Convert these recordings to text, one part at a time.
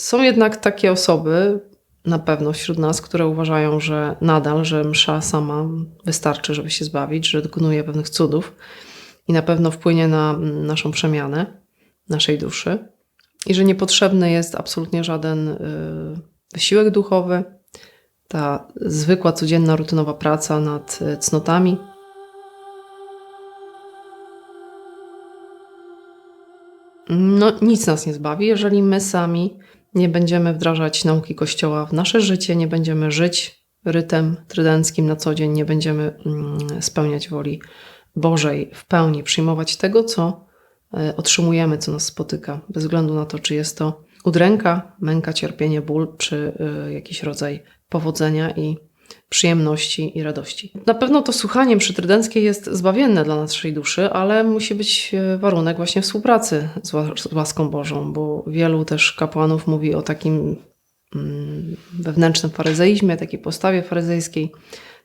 Są jednak takie osoby, na pewno wśród nas, które uważają, że nadal, że msza sama wystarczy, żeby się zbawić, że dokonuje pewnych cudów i na pewno wpłynie na naszą przemianę naszej duszy i że niepotrzebny jest absolutnie żaden y, wysiłek duchowy, ta zwykła, codzienna, rutynowa praca nad y, cnotami. No, nic nas nie zbawi, jeżeli my sami nie będziemy wdrażać nauki Kościoła w nasze życie, nie będziemy żyć rytem trydenckim na co dzień, nie będziemy mm, spełniać woli Bożej w pełni, przyjmować tego, co e, otrzymujemy, co nas spotyka, bez względu na to, czy jest to udręka, męka, cierpienie, ból, czy e, jakiś rodzaj powodzenia i przyjemności i radości. Na pewno to słuchanie mszy trydenckiej jest zbawienne dla naszej duszy, ale musi być e, warunek właśnie współpracy z, z łaską Bożą, bo wielu też kapłanów mówi o takim mm, wewnętrznym faryzeizmie, takiej postawie faryzejskiej,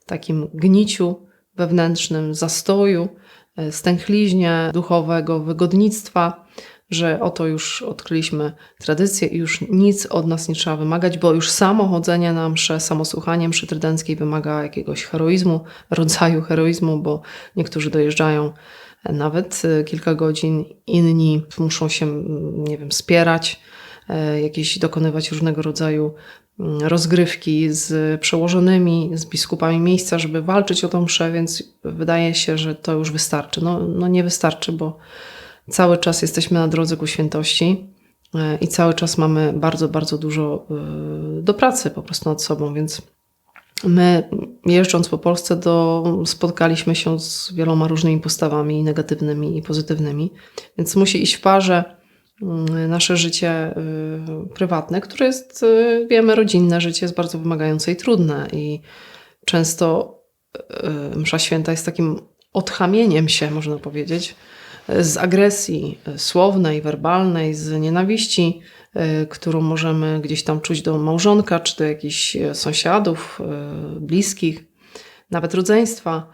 takim gniciu wewnętrznym, zastoju, e, stęchliźnie duchowego, wygodnictwa, że oto już odkryliśmy tradycję i już nic od nas nie trzeba wymagać, bo już samo chodzenie na mszę, samo słuchanie mszy trydenckiej wymaga jakiegoś heroizmu, rodzaju heroizmu, bo niektórzy dojeżdżają nawet e, kilka godzin, inni muszą się, nie wiem, spierać, e, jakieś dokonywać różnego rodzaju rozgrywki z przełożonymi, z biskupami miejsca, żeby walczyć o tą mszę, więc wydaje się, że to już wystarczy. No, no nie wystarczy, bo cały czas jesteśmy na drodze ku świętości e, i cały czas mamy bardzo, bardzo dużo e, do pracy po prostu nad sobą, więc my jeżdżąc po Polsce do, spotkaliśmy się z wieloma różnymi postawami negatywnymi i pozytywnymi, więc musi iść w parze mm, nasze życie y, prywatne, które jest, wiemy, rodzinne życie jest bardzo wymagające i trudne i często msza święta jest takim odchamieniem się, można powiedzieć, z agresji słownej, werbalnej, z nienawiści, e, którą możemy gdzieś tam czuć do małżonka, czy do jakichś sąsiadów, e, bliskich, nawet rodzeństwa.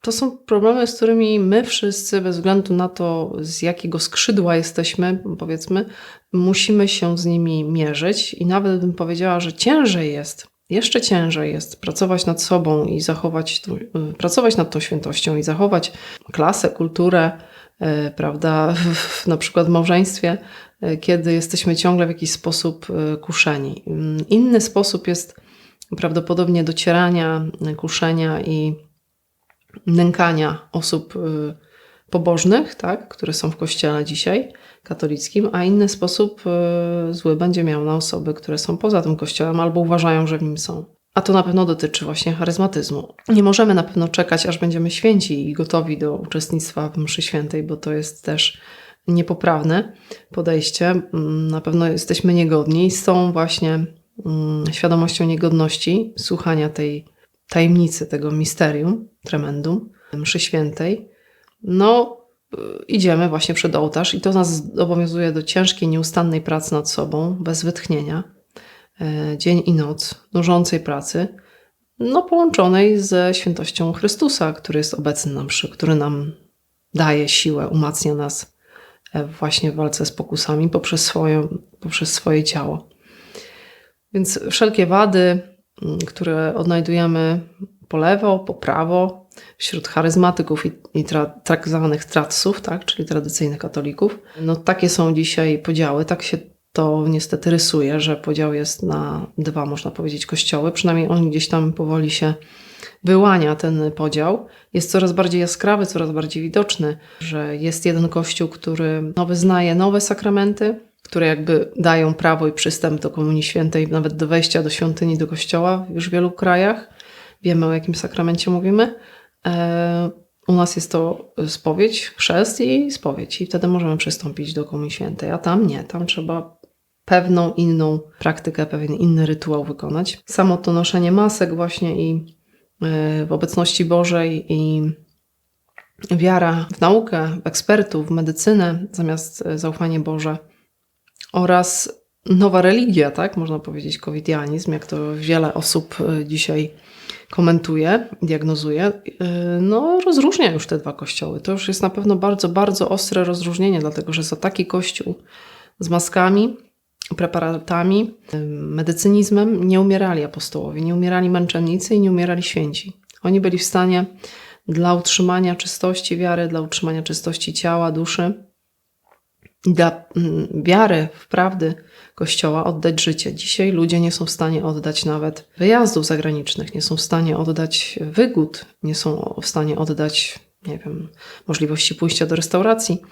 To są problemy, z którymi my wszyscy, bez względu na to, z jakiego skrzydła jesteśmy, powiedzmy, musimy się z nimi mierzyć. I nawet bym powiedziała, że ciężej jest, jeszcze ciężej jest pracować nad sobą i zachować, e, pracować nad tą świętością i zachować klasę, kulturę, E, prawda, na przykład w małżeństwie, e, kiedy jesteśmy ciągle w jakiś sposób e, kuszeni. Mm, inny sposób jest prawdopodobnie docierania, kuszenia i nękania osób pobożnych, tak, które są w kościele dzisiaj katolickim, a inny sposób zły będzie miał na osoby, które są poza tym kościołem albo uważają, że w nim są. A to na pewno dotyczy właśnie charyzmatyzmu. Nie możemy na pewno czekać, aż będziemy święci i gotowi do uczestnictwa w mszy świętej, bo to jest też niepoprawne podejście. Mm, na pewno jesteśmy niegodni z tą właśnie mm, świadomością niegodności słuchania tej tajemnicy, tego misterium, tremendum, mszy świętej. No, y, idziemy właśnie przed ołtarz i to nas obowiązuje do ciężkiej, nieustannej pracy nad sobą, bez wytchnienia dzień i noc, nużącej pracy, no połączonej ze świętością Chrystusa, który jest obecny nam, który nam daje siłę, umacnia nas e, właśnie w walce z pokusami poprzez, swoje, poprzez swoje ciało. Więc wszelkie wady, które odnajdujemy po lewo, po prawo, wśród charyzmatyków i, i tra, tak zwanych tratsów, tak, czyli tradycyjnych katolików, no takie są dzisiaj podziały, tak się to niestety rysuje, że podział jest na dwa, można powiedzieć, kościoły. Przynajmniej on gdzieś tam powoli się wyłania, ten podział. Jest coraz bardziej jaskrawy, coraz bardziej widoczny, że jest jeden kościół, który no, wyznaje nowe sakramenty, które jakby dają prawo i przystęp do Komunii Świętej, nawet do wejścia do świątyni, do kościoła już w wielu krajach. Wiemy, o jakim sakramencie mówimy. E, u nas jest to spowiedź, chrzest i spowiedź, i wtedy możemy przystąpić do Komunii Świętej, a tam nie, tam trzeba pewną inną praktykę, pewien inny rytuał wykonać. Samo to noszenie masek właśnie i e, w obecności Bożej i wiara w naukę, w ekspertów, w medycynę zamiast e, zaufanie Boże oraz nowa religia, tak można powiedzieć, covidianizm, jak to wiele osób e, dzisiaj komentuje, diagnozuje, no rozróżnia już te dwa kościoły. To już jest na pewno bardzo, bardzo ostre rozróżnienie, dlatego że za taki kościół z maskami preparatami, medycynizmem nie umierali apostołowie, nie umierali męczennicy i nie umierali święci. Oni byli w stanie dla utrzymania czystości wiary, dla utrzymania czystości ciała, duszy, dla mm, wiary w prawdy Kościoła oddać życie. Dzisiaj ludzie nie są w stanie oddać nawet wyjazdów zagranicznych, nie są w stanie oddać wygód, nie są w stanie oddać, nie wiem, możliwości pójścia do restauracji.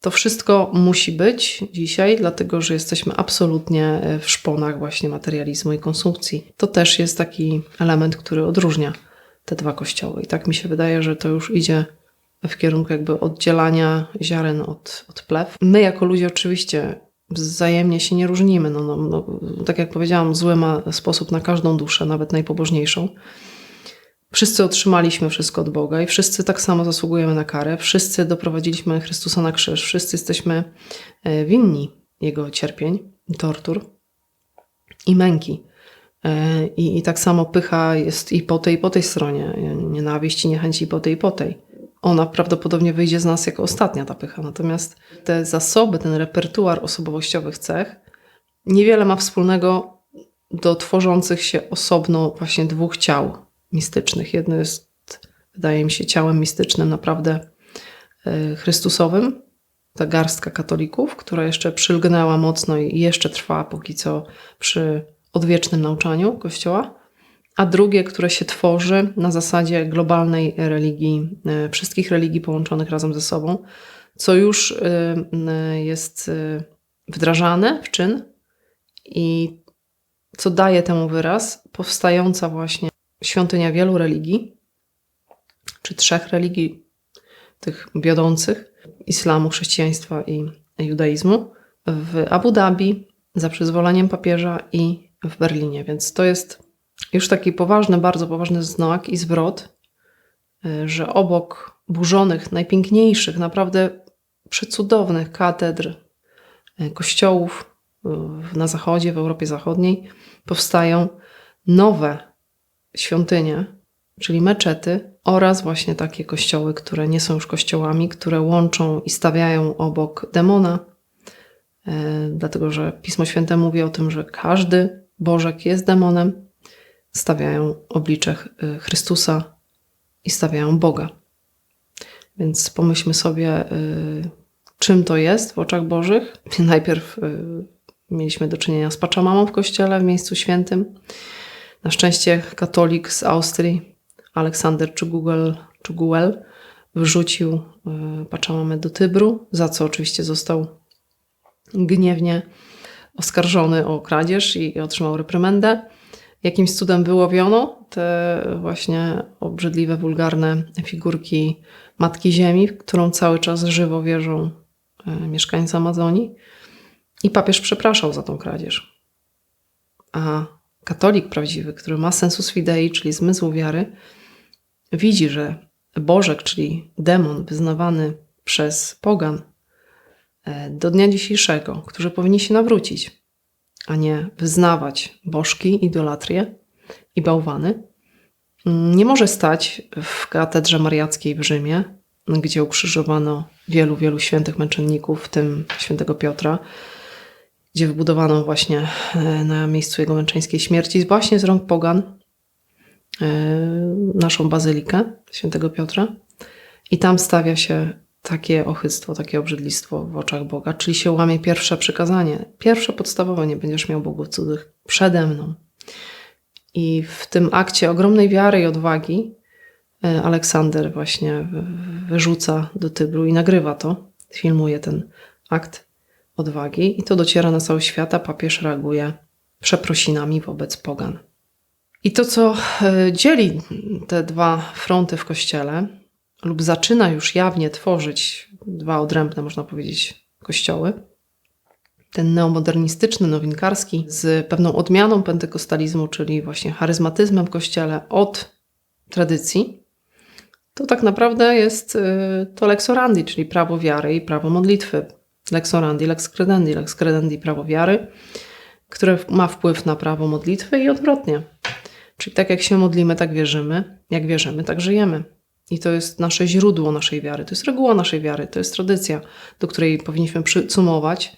To wszystko musi być dzisiaj, dlatego że jesteśmy absolutnie w szponach właśnie materializmu i konsumpcji. To też jest taki element, który odróżnia te dwa kościoły. I tak mi się wydaje, że to już idzie w kierunku jakby oddzielania ziaren od, od plew. My jako ludzie oczywiście wzajemnie się nie różnimy. No, no, no, tak jak powiedziałam, zły ma sposób na każdą duszę, nawet najpobożniejszą. Wszyscy otrzymaliśmy wszystko od Boga i wszyscy tak samo zasługujemy na karę. Wszyscy doprowadziliśmy Chrystusa na krzyż. Wszyscy jesteśmy e, winni Jego cierpień, tortur i męki. E, I, I tak samo pycha jest i po tej, i po tej stronie. Nienawiść i niechęci i po tej, i po tej. Ona prawdopodobnie wyjdzie z nas jako ostatnia ta pycha. Natomiast te zasoby, ten repertuar osobowościowych cech niewiele ma wspólnego do tworzących się osobno właśnie dwóch ciał mistycznych. Jedno jest, wydaje mi się, ciałem mistycznym naprawdę e, Chrystusowym, ta garstka katolików, która jeszcze przylgnęła mocno i jeszcze trwa póki co przy odwiecznym nauczaniu Kościoła, a drugie, które się tworzy na zasadzie globalnej religii, e, wszystkich religii połączonych razem ze sobą, co już e, jest wdrażane w czyn i co daje temu wyraz, powstająca właśnie świątynia wielu religii, czy trzech religii, tych wiodących islamu, chrześcijaństwa i judaizmu, w Abu Dhabi za przyzwoleniem papieża i w Berlinie, więc to jest już taki poważny, bardzo poważny znak i zwrot, y, że obok burzonych, najpiękniejszych, naprawdę przecudownych katedr, y, kościołów y, na zachodzie, w Europie Zachodniej, powstają nowe świątynie, czyli meczety oraz właśnie takie kościoły, które nie są już kościołami, które łączą i stawiają obok demona, dlatego że Pismo Święte mówi o tym, że każdy Bożek jest demonem, stawiają oblicze y, Chrystusa i stawiają Boga. Więc pomyślmy sobie, y, czym to jest w oczach Bożych. Najpierw mieliśmy do czynienia z Paczamamą w kościele, w miejscu świętym. Na szczęście katolik z Austrii, Aleksander Czuguel, wrzucił Paczamamę do Tybru, za co oczywiście został gniewnie oskarżony o kradzież i otrzymał reprymendę. Jakimś cudem wyłowiono te właśnie obrzydliwe, wulgarne figurki Matki Ziemi, w którą cały czas żywo wierzą e, mieszkańcy Amazonii. I papież przepraszał za tą kradzież. A katolik prawdziwy, który ma sensus fidei, czyli zmysł wiary, widzi, że Bożek, czyli demon wyznawany przez pogan, E, do dnia dzisiejszego, którzy powinni się nawrócić, a nie wyznawać bożki, idolatrię i bałwany, nie może stać w katedrze mariackiej w Rzymie, gdzie ukrzyżowano wielu, wielu świętych męczenników, w tym świętego Piotra, gdzie wybudowano właśnie e, na miejscu jego męczeńskiej śmierci, właśnie z rąk pogan, e, naszą bazylikę świętego Piotra. I tam stawia się takie ochyctwo, takie obrzydlistwo w oczach Boga, czyli się łamie pierwsze przykazanie. Pierwsze podstawowe, nie będziesz miał bogów cudzych przede mną. I w tym akcie ogromnej wiary i odwagi e, Aleksander właśnie wyrzuca do Tybru i nagrywa to, filmuje ten akt odwagi i to dociera na cały świat, a papież reaguje przeprosinami wobec pogan. I to, co e, dzieli te dwa fronty w kościele, lub zaczyna już jawnie tworzyć dwa odrębne, można powiedzieć, kościoły. Ten neomodernistyczny, nowinkarski, z pewną odmianą pentekostalizmu, czyli właśnie charyzmatyzmem w kościele od tradycji, to tak naprawdę jest y, to lex orandi, czyli prawo wiary i prawo modlitwy. Lex orandi, lex credendi, lex credendi, prawo wiary, które ma wpływ na prawo modlitwy i odwrotnie. Czyli tak jak się modlimy, tak wierzymy, jak wierzymy, tak żyjemy. I to jest nasze źródło naszej wiary, to jest reguła naszej wiary, to jest tradycja, do której powinniśmy przycumować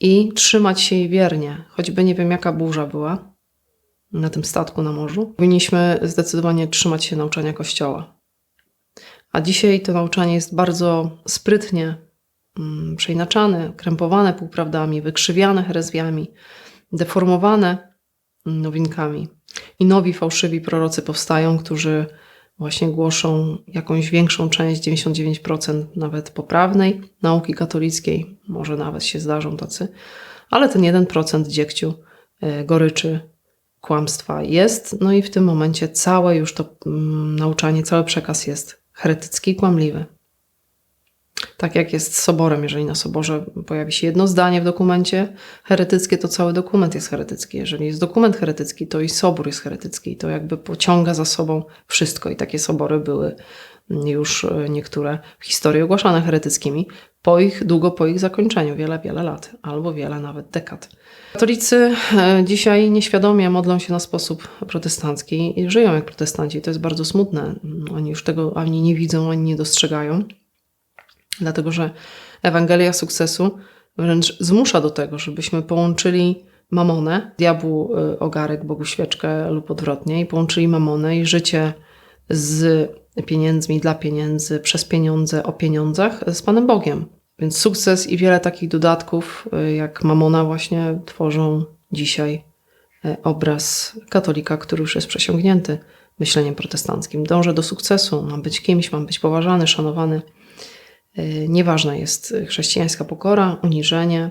i trzymać się jej wiernie, choćby nie wiem jaka burza była na tym statku na morzu. Powinniśmy zdecydowanie trzymać się nauczania Kościoła. A dzisiaj to nauczanie jest bardzo sprytnie przeinaczane, krępowane półprawdami, wykrzywiane herezjami, deformowane nowinkami. I nowi fałszywi prorocy powstają, którzy właśnie głoszą jakąś większą część, 99% nawet poprawnej nauki katolickiej. Może nawet się zdarzą tacy, ale ten 1% dziegciu, e, goryczy, kłamstwa jest. No i w tym momencie całe już to mm, nauczanie, cały przekaz jest heretycki i kłamliwy. Tak jak jest z soborem, jeżeli na soborze pojawi się jedno zdanie w dokumencie heretyckie, to cały dokument jest heretycki. Jeżeli jest dokument heretycki, to i sobór jest heretycki. To jakby pociąga za sobą wszystko. I takie sobory były już e, niektóre w historii ogłaszane heretyckimi po ich, długo po ich zakończeniu, wiele, wiele lat, albo wiele nawet dekad. Katolicy e, dzisiaj nieświadomie modlą się na sposób protestancki i żyją jak protestanci. To jest bardzo smutne. Oni już tego ani nie widzą, ani nie dostrzegają dlatego że Ewangelia sukcesu wręcz zmusza do tego, żebyśmy połączyli mamonę, diabłu y, ogarek, Bogu świeczkę lub odwrotnie, i połączyli mamonę i życie z pieniędzmi, dla pieniędzy, przez pieniądze, o pieniądzach z Panem Bogiem. Więc sukces i wiele takich dodatków, y, jak mamona, właśnie tworzą dzisiaj y, obraz katolika, który już jest przesiągnięty myśleniem protestanckim. Dąży do sukcesu, ma być kimś, ma być poważany, szanowany. Y, nieważna jest chrześcijańska pokora, uniżenie,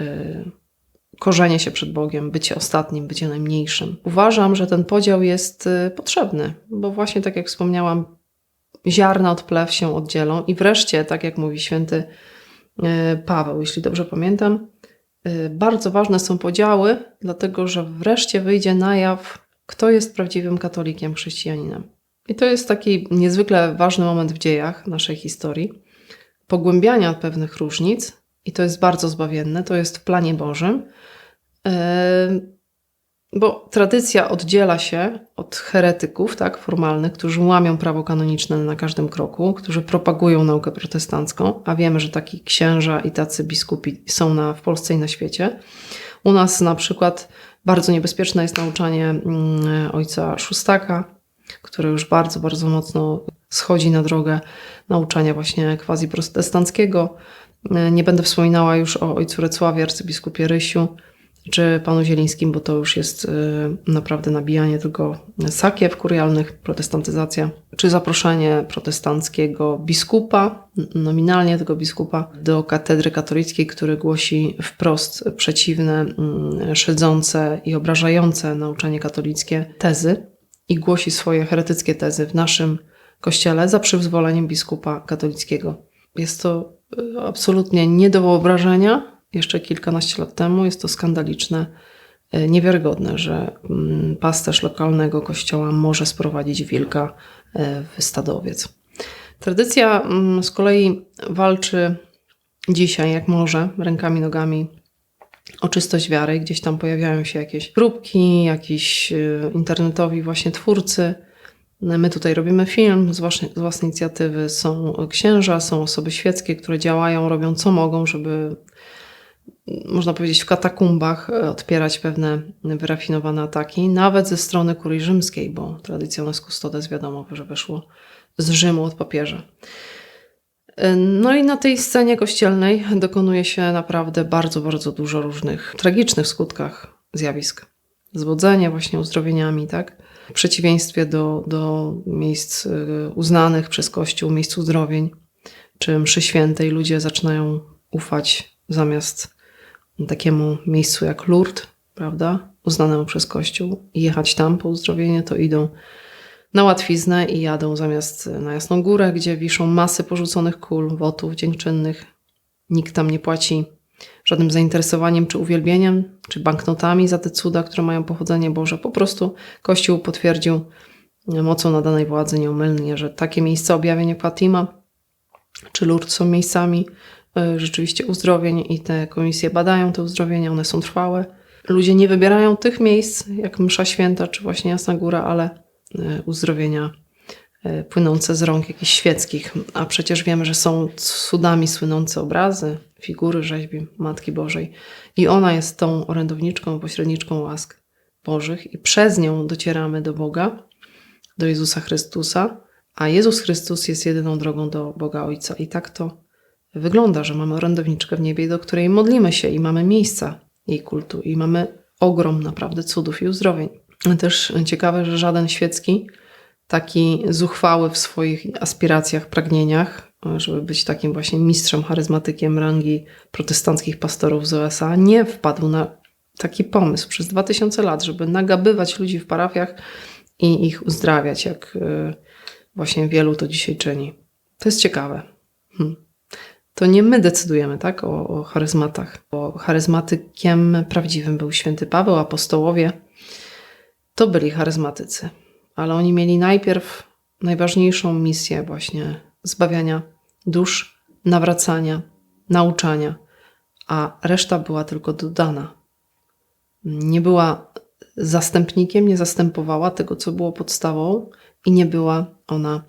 y, korzenie się przed Bogiem, bycie ostatnim, bycie najmniejszym. Uważam, że ten podział jest y, potrzebny, bo właśnie tak jak wspomniałam, ziarna od plew się oddzielą i wreszcie, tak jak mówi święty Paweł, jeśli dobrze pamiętam, bardzo ważne są podziały, dlatego że wreszcie wyjdzie na jaw, kto jest prawdziwym katolikiem, chrześcijaninem. I to jest taki niezwykle ważny moment w dziejach naszej historii, pogłębiania pewnych różnic, i to jest bardzo zbawienne, to jest w planie Bożym, bo tradycja oddziela się od heretyków, tak, formalnych, którzy łamią prawo kanoniczne na każdym kroku, którzy propagują naukę protestancką, a wiemy, że taki księża i tacy biskupi są na, w Polsce i na świecie. U nas na przykład bardzo niebezpieczne jest nauczanie mm, ojca Szóstaka, który już bardzo, bardzo mocno schodzi na drogę nauczania właśnie quasi protestanckiego. Nie będę wspominała już o ojcu Recławie, arcybiskupie Rysiu, czy panu Zielińskim, bo to już jest y, naprawdę nabijanie tylko sakiew kurialnych, protestantyzacja, czy zaproszenie protestanckiego biskupa, nominalnie tego biskupa, do katedry katolickiej, który głosi wprost przeciwne, mm, szedzące i obrażające nauczanie katolickie tezy i głosi swoje heretyckie tezy w naszym kościele za przyzwoleniem biskupa katolickiego. Jest to y, absolutnie nie do wyobrażenia. Jeszcze kilkanaście lat temu jest to skandaliczne, y, niewiarygodne, że mm, pasterz lokalnego kościoła może sprowadzić wilka y, w stadowiec. Tradycja mm, z kolei walczy dzisiaj, jak może, rękami, nogami o czystość wiary. Gdzieś tam pojawiają się jakieś próbki, jakiś y, internetowi właśnie twórcy. My tutaj robimy film z własnej, z własnej inicjatywy. Są księża, są osoby świeckie, które działają, robią co mogą, żeby można powiedzieć w katakumbach odpierać pewne wyrafinowane ataki, nawet ze strony kurii rzymskiej, bo tradycjones custodes wiadomo, że wyszło z Rzymu od papieża. No i na tej scenie kościelnej dokonuje się naprawdę bardzo, bardzo dużo różnych tragicznych skutkach zjawisk. Zwodzenie właśnie uzdrowieniami, tak? W przeciwieństwie do, do miejsc y, uznanych przez Kościół, miejsc uzdrowień, czy mszy świętej, ludzie zaczynają ufać zamiast takiemu miejscu jak Lourdes, prawda? Uznanemu przez Kościół i jechać tam po uzdrowienie, to idą na łatwiznę i jadą zamiast na Jasną Górę, gdzie wiszą masy porzuconych kul, wotów dziękczynnych. Nikt tam nie płaci żadnym zainteresowaniem czy uwielbieniem, czy banknotami za te cuda, które mają pochodzenie Boże. Po prostu Kościół potwierdził mocą nadanej władzy nieomylnie, że takie miejsca objawień jak Fatima czy Lourdes są miejscami e, rzeczywiście uzdrowień i te komisje badają te uzdrowienia, one są trwałe. Ludzie nie wybierają tych miejsc, jak Msza Święta czy właśnie Jasna Góra, ale E, uzdrowienia e, płynące z rąk jakichś świeckich, a przecież wiemy, że są cudami słynące obrazy, figury rzeźbi Matki Bożej. I ona jest tą orędowniczką, pośredniczką łask Bożych. I przez nią docieramy do Boga, do Jezusa Chrystusa, a Jezus Chrystus jest jedyną drogą do Boga Ojca. I tak to wygląda, że mamy orędowniczkę w niebie, do której modlimy się i mamy miejsca jej kultu. I mamy ogrom naprawdę cudów i uzdrowień. Też ciekawe, że żaden świecki, taki zuchwały w swoich aspiracjach, pragnieniach, żeby być takim właśnie mistrzem, charyzmatykiem rangi protestanckich pastorów z USA, nie wpadł na taki pomysł przez 2000 lat, żeby nagabywać ludzi w parafiach i ich uzdrawiać, jak y, właśnie wielu to dzisiaj czyni. To jest ciekawe. Hmm. To nie my decydujemy tak, o, o charyzmatach. Bo charyzmatykiem prawdziwym był święty Paweł, apostołowie. To byli charyzmatycy, ale oni mieli najpierw najważniejszą misję właśnie zbawiania dusz, nawracania, nauczania, a reszta była tylko dodana. Nie była zastępnikiem, nie zastępowała tego, co było podstawą i nie była ona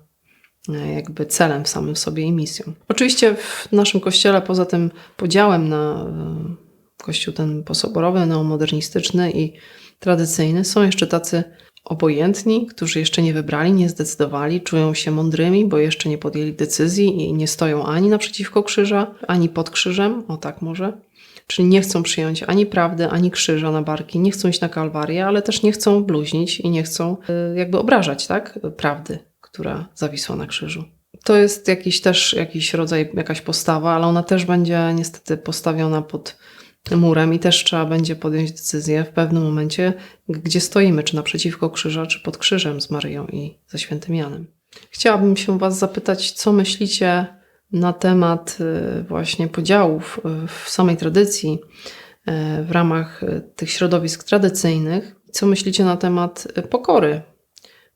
e, jakby celem w samym sobie i misją. Oczywiście w naszym kościele, poza tym podziałem na e, kościół ten posoborowy, neomodernistyczny i tradycyjny, są jeszcze tacy obojętni, którzy jeszcze nie wybrali, nie zdecydowali, czują się mądrymi, bo jeszcze nie podjęli decyzji i nie stoją ani naprzeciwko krzyża, ani pod krzyżem, o tak może. Czyli nie chcą przyjąć ani prawdy, ani krzyża na barki, nie chcą iść na kalwarię, ale też nie chcą bluźnić i nie chcą y, jakby obrażać tak, prawdy, która zawisła na krzyżu. To jest jakiś też jakiś rodzaj, jakaś postawa, ale ona też będzie niestety postawiona pod murem i też trzeba będzie podjąć decyzję w pewnym momencie, gdzie stoimy, czy naprzeciwko krzyża, czy pod krzyżem z Maryją i ze świętym Janem. Chciałabym się Was zapytać, co myślicie na temat y, właśnie podziałów y, w samej tradycji y, w ramach tych środowisk tradycyjnych. Co myślicie na temat pokory?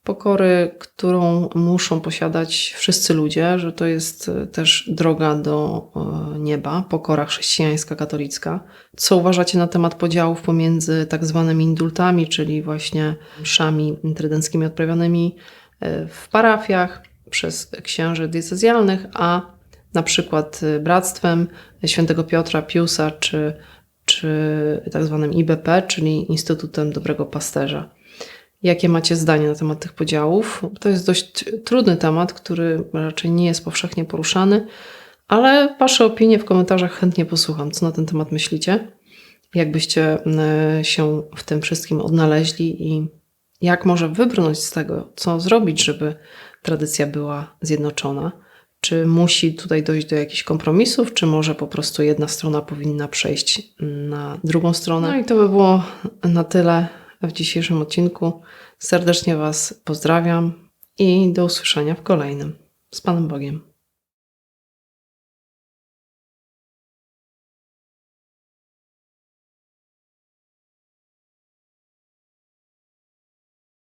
Pokory, którą muszą posiadać wszyscy ludzie, że to jest też droga do nieba, pokora chrześcijańska, katolicka. Co uważacie na temat podziałów pomiędzy tak zwanymi indultami, czyli właśnie mszami trydenckimi odprawianymi w parafiach przez księży diecezjalnych, a na przykład Bractwem Świętego Piotra Piusa, czy, czy tak zwanym IBP, czyli Instytutem Dobrego Pasterza. Jakie macie zdanie na temat tych podziałów? To jest dość trudny temat, który raczej nie jest powszechnie poruszany, ale Wasze opinie w komentarzach chętnie posłucham. Co na ten temat myślicie? Jak byście y, się w tym wszystkim odnaleźli i jak może wybrnąć z tego, co zrobić, żeby tradycja była zjednoczona? Czy musi tutaj dojść do jakichś kompromisów, czy może po prostu jedna strona powinna przejść na drugą stronę? No i to by było na tyle w dzisiejszym odcinku. Serdecznie Was pozdrawiam i do usłyszenia w kolejnym. Z Panem Bogiem.